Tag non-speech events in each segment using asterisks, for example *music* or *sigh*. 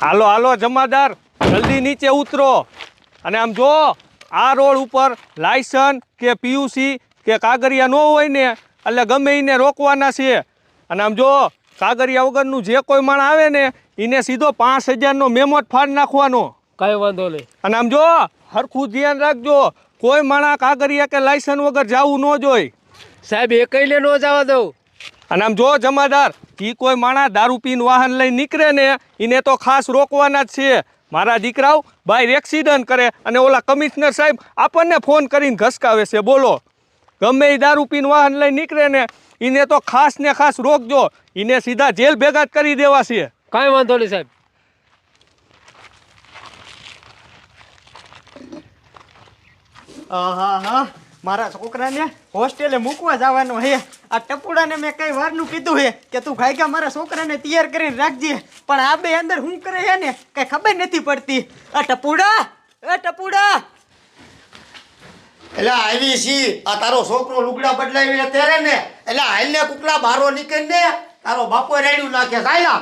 હાલો હાલો જમાદાર જલ્દી નીચે ઉતરો. અને આમ જો આ રોડ ઉપર લાયસન કે પીયુસી કે કાગરિયા ન હોય ને એટલે ગમે એને રોકવાના છે. અને આમ જો કાગરિયા વગરનું જે કોઈ માણ આવે ને એને સીધો પાંચ હજારનો મેમો જ ફાડ નાખવાનો. કાંઈ વાંધો નહીં. અને આમ જો હરખું ધ્યાન રાખજો કોઈ માણા કાગરિયા કે લાયસન વગર જવું ન જોઈ. સાહેબ એ કઈ લે નો જવા દઉં. અને આમ જો જમાદાર ઈ કોઈ માણા દારૂ પીને વાહન લઈ નીકળે ને એને તો ખાસ રોકવાના જ છે. મારા દીકરાઓ બાય એક્સિડન્ટ કરે અને ઓલા કમિશનર સાહેબ આપણને ફોન કરીને ઘસકાવે છે. બોલો ગમે એ દારૂ પીને વાહન લઈ નીકળે ને એને તો ખાસ ને ખાસ રોકજો. એને સીધા જેલ ભેગા જ કરી દેવા છે. કાંઈ વાંધો નહીં સાહેબ. હા હા મારા છોકરાને હોસ્ટેલે મૂકવા જવાનું હે. આ ટપુડાને મેં કઈ વારનું કીધું હે કે તું ભાગ્યા મારા છોકરાને તૈયાર કરીને રાખજે. પણ આ બે અંદર શું કરે છે ને કઈ ખબર નથી પડતી. આ ટપુડા એ ટપુડા. એટલે આવી છી આ તારો છોકરો લુગડા બદલાવી અત્યારે ને એટલે હાલને કુકલા બારો નીકળી ને તારો બાપો રેડ્યું નાખે. સાયલા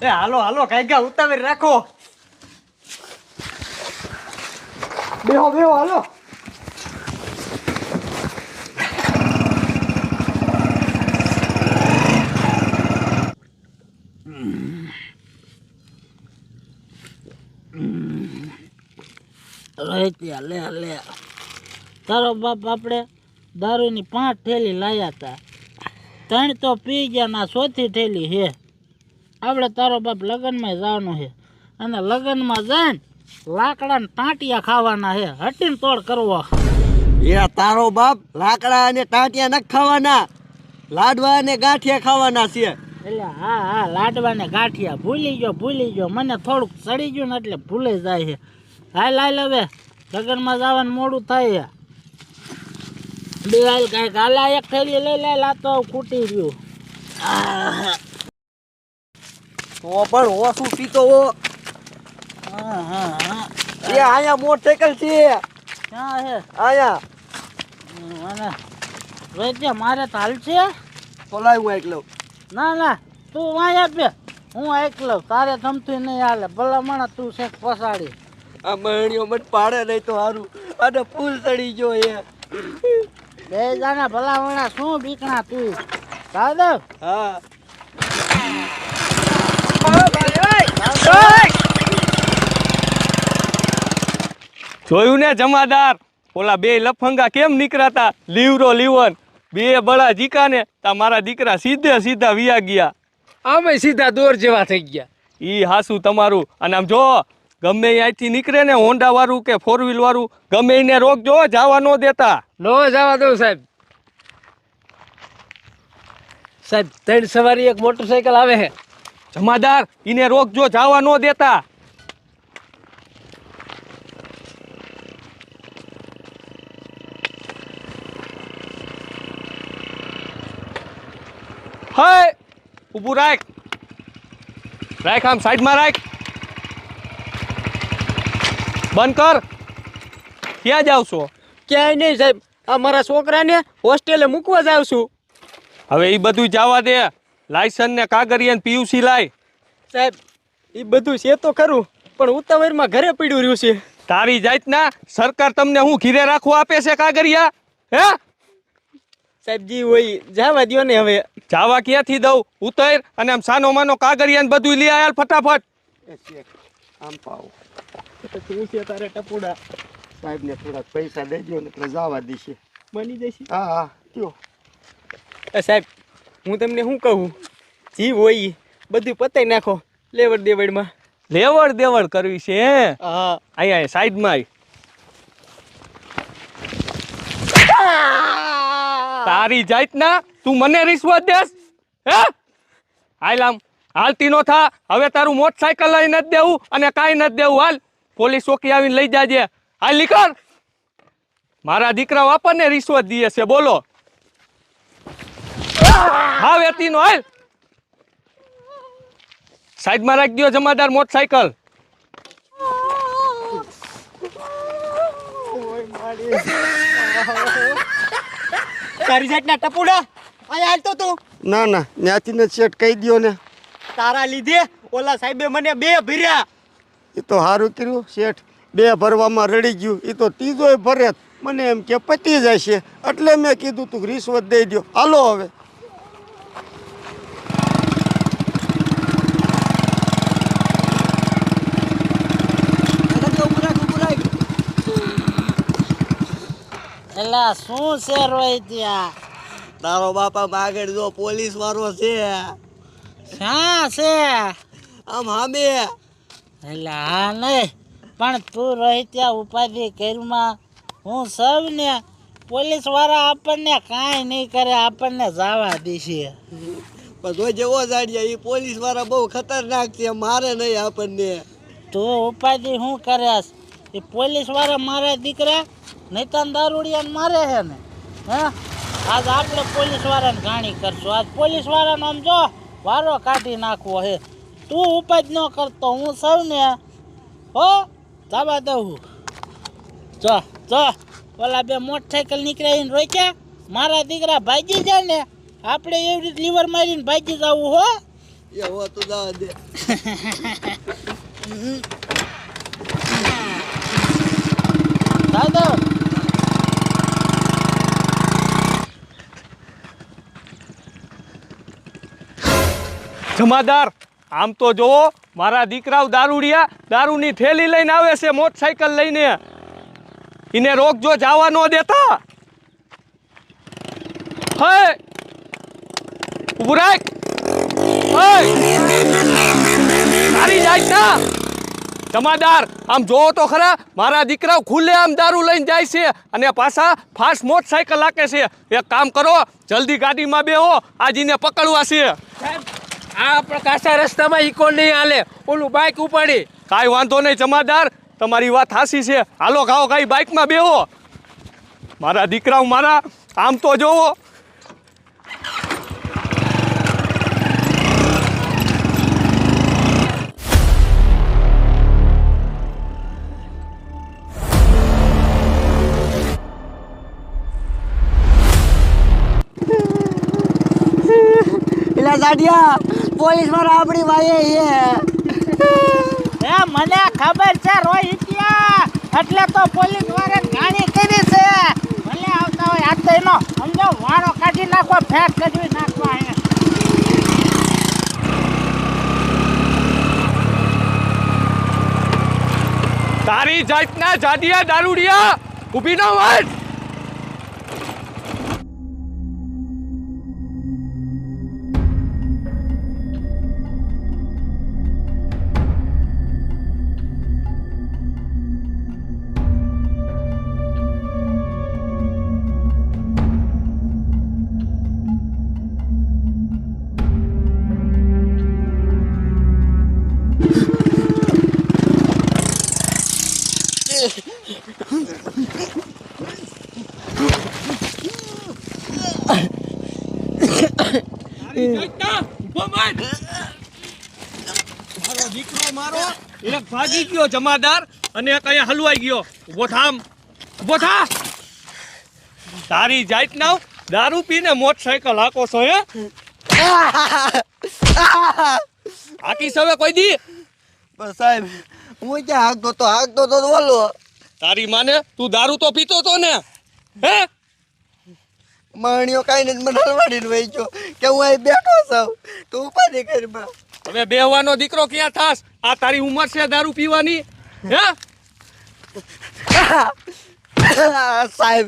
એ હાલો હાલો કાંઈ ઉતાવળ રાખો. બેહો બેહો હાલો રહેતી લે લે. તારો બાપ આપણે દારૂની પાંચ થેલી લાયા હતા ત્રણ તો પી ગયા ના ચોથી થેલી હે. આપણે તારો બાપ લગ્નમાં જવાનું છે અને લગ્નમાં જઈને લાકડા ને ટાંટિયા ખાવાના હટી હટીને તોડ કરવો. એ તારો બાપ લાકડા અને ટાંટિયા ન ખાવાના લાડવા અને ગાંઠિયા ખાવાના છે. એટલે હા હા લાડવા ને ગાંઠિયા. ભૂલી ગયો ભૂલી ગયો. મને થોડુંક સડી ગયું ને એટલે ભૂલી જાય છે. હાલ હાલ હવે. લગ્નમાં જવાનું મોડું થાય છે. બે હાલ કાંઈક હાલા એક થેલી લઈ લે લાતો ખૂટી રહ્યું તો પણ ઓછું પીતો હો હા હા હા. એ આયા મોટરસાયકલ છે. ક્યાં છે? આયા. અને વૈદ્ય મારે તો હાલ છે? બોલાય હું એકલો ના ના તું વાયા બે. હું એકલો તારે ગમતું નહીં હાલે. ભલા માણસ તું છે પસાડી. આ મરણીઓ મત પાડે નહીં તો સારું અને ફૂલ ચડી ગયો એ. બે જાણા ભલા માણસ શું બીકણા તું? દાદા? હા. જોયું ને જમાદાર? ઓલા બે લફંગા કેમ નીકળાતા? લીવરો લીવન. બે બળા જીકા ને તા મારા દીકરા સીધે સીધા વિયા ગયા. આમે સીધા દોર જેવા થઈ ગયા. ઈ હાસુ તમારું. અને આમ જો ગમે એ અહીંથી નીકળે ને હોન્ડા વાળું કે ફોર વ્હીલ વાળું ગમે એને રોકજો જવા ન દેતા. નો જવા દઉં સાહેબ. સાહેબ ત્રણ સવારી એક મોટરસાયકલ આવે છે જમાદાર એને રોકજો જવા ન દેતા. હાય ઊભું રાખ. રાખ આમ સાઈડમાં રાખ. બંધ કર. ક્યાં જાવ છો? ક્યાંય નહીં સાહેબ. આ મારા છોકરાને હોસ્ટેલે મૂકવા જાવ છું. હવે એ બધું જવા દે. લાયસન્સ ને કાગરિયા ને પીયુસી લાય. સાહેબ એ બધું છે તો ખરું પણ ઉતાવળમાં ઘરે પડ્યું રહ્યું છે. તારી જાતના સરકાર તમને હું ઘીરે રાખવા આપે છે કાગરિયા હે? સાહેબ જી હોય જવા દ્યો ને હવે. જાવા ક્યાંથી દઉં? ઉતર અને આમ સાનો માનો કાગરિયા ને બધું લઈ આયા ફટાફટ. આમ પાવ. શું છે તારે ટપુડા. સાહેબ ને થોડા પૈસા દેજો ને એટલે જવા દેશે. બની જશે? હા હા કયો એ સાહેબ હું તમને શું કહું? જી હોય બધું પતાઈ નાખો લેવડ દેવડમાં. લેવડ દેવડ કરવી છે હે? હા. અહીંયા સાઈડમાં તારી જાતના તું મને રિશ્વત દેસ હે? હાલ આમ. હાલતી નો થા. હવે તારું મોટરસાયકલ લઈ નથી દેવું અને કાંઈ નથી દેવું. હાલ. પોલીસ ચોકી આવીને લઈ જાજે. હાલ નીકળ. મારા દીકરા આપણને રિશ્વત દીએ છે. બોલો. હા વેતી નો હાલ. સાઈડમાં રાખી દો જમાદાર મોટરસાયકલ તારી જાતના ટપુડા? અહીંયા હાલતો તું ના ના ત્યાંથી ને શેઠ કહી દ્યો ને. તારા લીધે ઓલા સાહેબે મને બે ભર્યા. એ તો સારું કર્યું શેઠ. બે ભરવામાં રડી ગયું. એ તો ત્રીજોય ભરે મને એમ કે પતી જશે એટલે મેં કીધું તું રિશ્વત દઈ દો હાલો હવે. એલા શું છે રોઈ ત્યાં? તારો બાપા માગડ જો પોલીસ વાળો છે. શા છે? આમ હામે. એટલે હા નહીં પણ તું રોહિત્યા ત્યાં ઉપાધિ કરીમાં હું સૌને પોલીસવાળા આપણને કાંઈ નહીં કરે આપણને જવા દેશે પણ જો જેવો જાણીએ એ પોલીસવાળા બહુ ખતરનાક છે મારે નહીં આપણને. તું ઉપાધિ શું કરેસ એ પોલીસવાળા મારા દીકરા નૈતન દારૂડિયાને મારે છે ને હે? આજ આપણે પોલીસ વાળાને ઘાણી કરશું. આજ પોલીસ વાળાનો આમ જો વારો કાઢી નાખવો હે તું ઉપાજ ન કરતો હું સૌને હો જવા દઉં જો જો ઓલા બે મોટરસાઇકલ નીકળીને રોક્યા. મારા દીકરા ભાગી જાય ને આપણે એવી રીતે લીવર મારીને ભાગી જવું હો. એ હો તું જવા દે *laughs* દાદા જમાદાર, આમ તો જોવો, મારા દીકરાઓ દારૂડિયા દારૂની થેલી લઈને આવે છે, મોટરસાયકલ લઈને. એને રોકજો જવા ન દેતા. હે રાખ. હે જાય ના જમાદાર આમ જોવો તો ખરા મારા દીકરાઓ ખુલ્લે આમ દારૂ લઈને જાય છે અને પાછા ફાસ્ટ મોટરસાયકલ લાગે છે. એક કામ કરો જલ્દી ગાડીમાં બેહો આજીને પકડવા છે. આ કાસા રસ્તામાં ઈકો નહીં હાલે ઓલું બાઇક ઉપાડી. કાંઈ વાંધો નહીં જમાદાર તમારી વાત હાસી છે. હાલો ખાઓ કાંઈ બાઇકમાં બેહો. મારા દીકરાઓ મારા આમ તો જોવો. જાડિયા પોલીસમાં રાબડી વાયે એ એ મને ખબર છે રોહિતિયા એટલે તો પોલીસ વાળાને ગાણી કરી છે. ભલે આવતા હોય આજ તો એનો સમજો વાળો કાઢી નાખો ફેટ કાઢી નાખવા હે તારી જાતના જાડિયા દારૂડિયા ઊભી ના વાંચ મારો દીકરો મારો. એક ભાગી ગયો જમાદાર અને એક અહીંયા હલવાઈ ગયો. ઊભો થામ. ઊભો થા. તારી જાત ના દારૂ પીને મોટરસાયકલ હાકો છો હે? હાકી હવે કોઈ દી? પણ સાહેબ હું ક્યાં હાકતો તો? હાકતો તો તારી માને તું દારૂ તો પીતો તો ને? હે? માણીઓ કાંઈ નથી મને હલવાડીને વહી ગયો કે હું અહીં બેઠો છું. તું ઉપાધિ કરી માં હવે બેહવાનો દીકરો ક્યાં થાસ આ તારી ઉંમર છે દારૂ પીવાની? હે? સાહેબ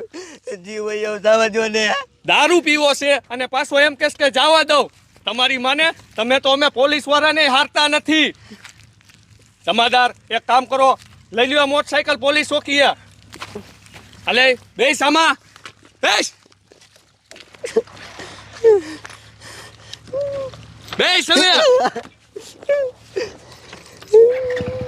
જીવ અહીંયા જવા દો ને. દારૂ પીવો છે અને પાછો એમ કહેશ કે જવા દઉં. તમારી માને તમે તો અમે પોલીસ વાળાને હારતા નથી. જમાદાર એક કામ કરો લઈ લ્યો મોટરસાયકલ પોલીસ ચોકીએ. અલે બેસ આમાં. બેસ. બેસ હવે *laughs*